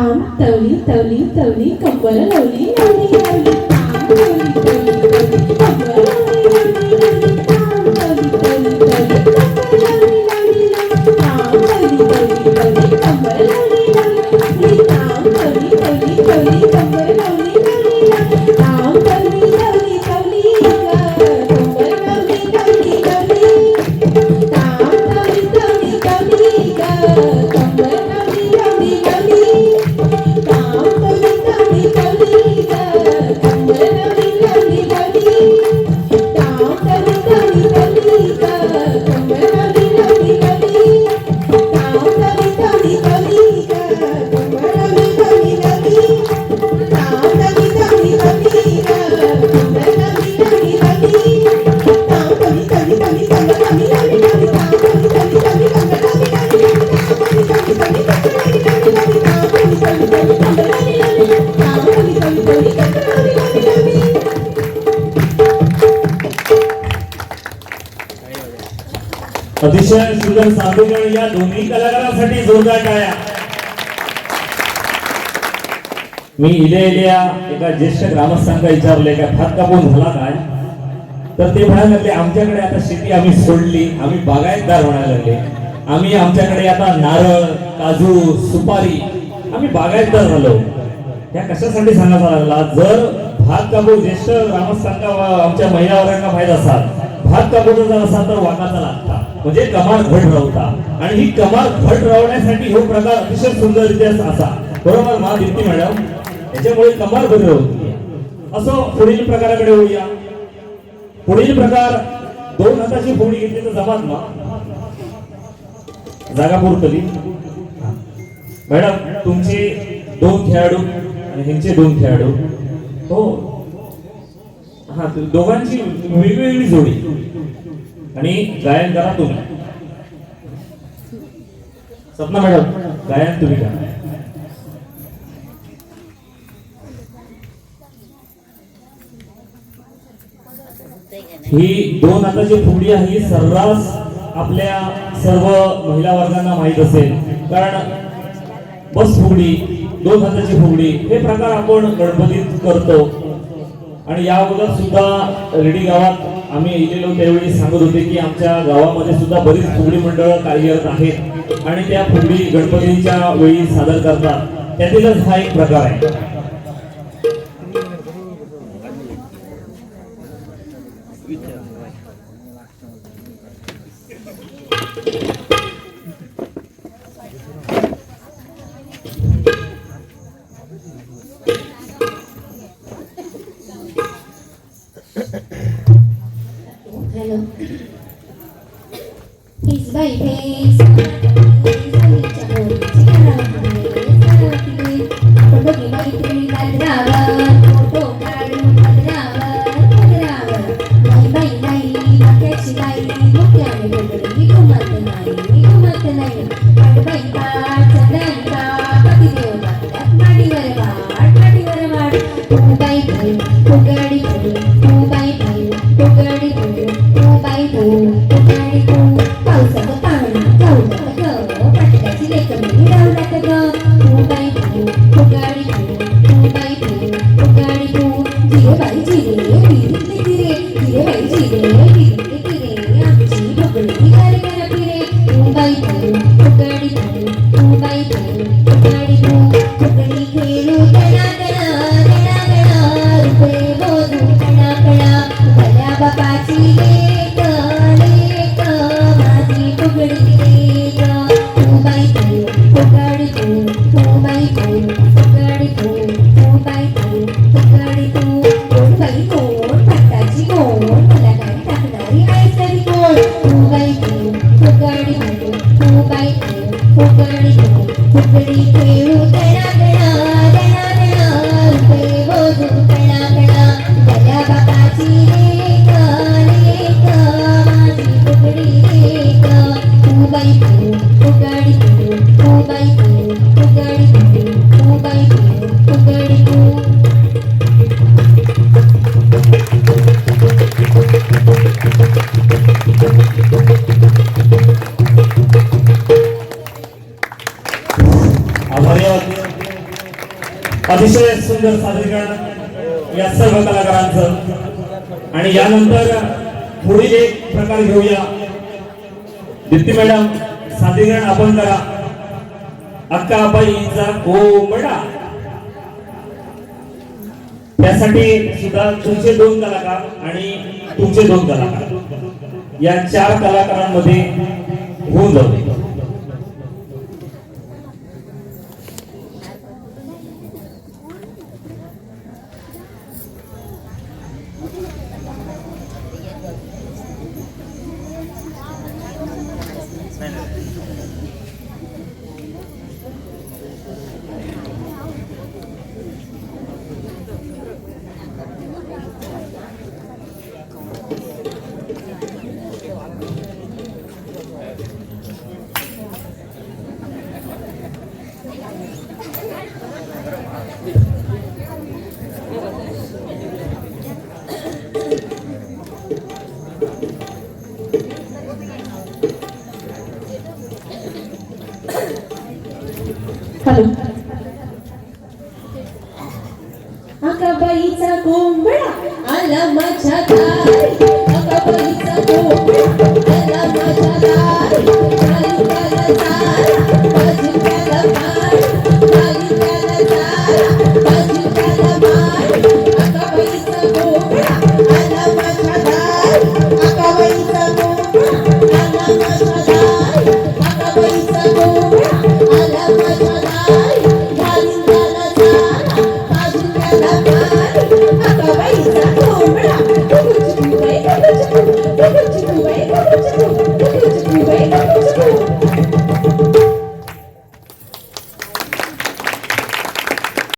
tám tàu lý tàu lý tàu lý cộng अतिशय सुंदर सादरीकरण या दोन्ही कलाकारांसाठी जोरदार टाळ्या. मी इल्या इल्या एका ज्येष्ठ ग्रामस्थांना विचारले का भात कापून झाला काय? तर ते म्हणायला लागले आमच्याकडे आता शेती आम्ही सोडली आम्ही बागायतदार म्हणायला लागले. आम्ही आमच्याकडे आता नारळ काजू सुपारी आम्ही बागायतदार झालो. या कशासाठी सांगायचा लागला जर भात कापू ज्येष्ठ ग्रामस्थांना आमच्या महिला वर्गांना माहीत असाल भात कापूचा जर असा तर वाकाचा लागता. म्हणजे कमाल घट रावता आणि ही कमाल घट रावण्यासाठी हो प्रकार अतिशय सुंदररित्या असा. बरोबर मा दीप्ती मॅडम? याच्यामुळे कमाल बरी होती असो पुढील प्रकाराकडे होऊया पुढील प्रकार दोन हाताची फोडी घेतली तर जमात ना जागा पुरतली. मॅडम तुमचे दोन खेळाडू आणि ह्यांचे दोन खेळाडू. हो. हा तर दोघांची वेगवेगळी जोडी. आणि गायन करा तुम्ही. सपना मॅडम गायन तुम्ही करा. ही दोन हाताची फुगडी आहे ही सर्रास आपल्या सर्व महिला वर्गांना माहीत असेल. कारण बस फुगडी दोन हाताची फुगडी हे प्रकार आपण गणपतीत करतो. आणि या अगोदर सुद्धा रेडी गावात आम्ही इलेलो त्यावेळी सांगत होते की आमच्या गावामध्ये सुद्धा बरीच फुगडी मंडळ कार्यरत आहेत आणि त्या फुगडी गणपतीच्या वेळी सादर करतात त्यातीलच हा एक प्रकार आहे Thank you. mesmo. Isso daí, pensa. Isso aí, te amo. Se quebra, não tem medo. Isso aqui, por um pouquinho, pode ter me dado nada. Thank kembali. अतिशय सुंदर सादरीकरण या सर्व कलाकारांचं. आणि यानंतर पुढील एक प्रकार घेऊया. दीप्ती मॅडम सादरीकरण आपण करा. अक्काबाईचा कोंबडा. त्यासाठी सुद्धा तुमचे दोन कलाकार आणि तुमचे दोन कलाकार. या चार कलाकारांमध्ये होऊन जाऊ दे. कोंबडा आला माझ्या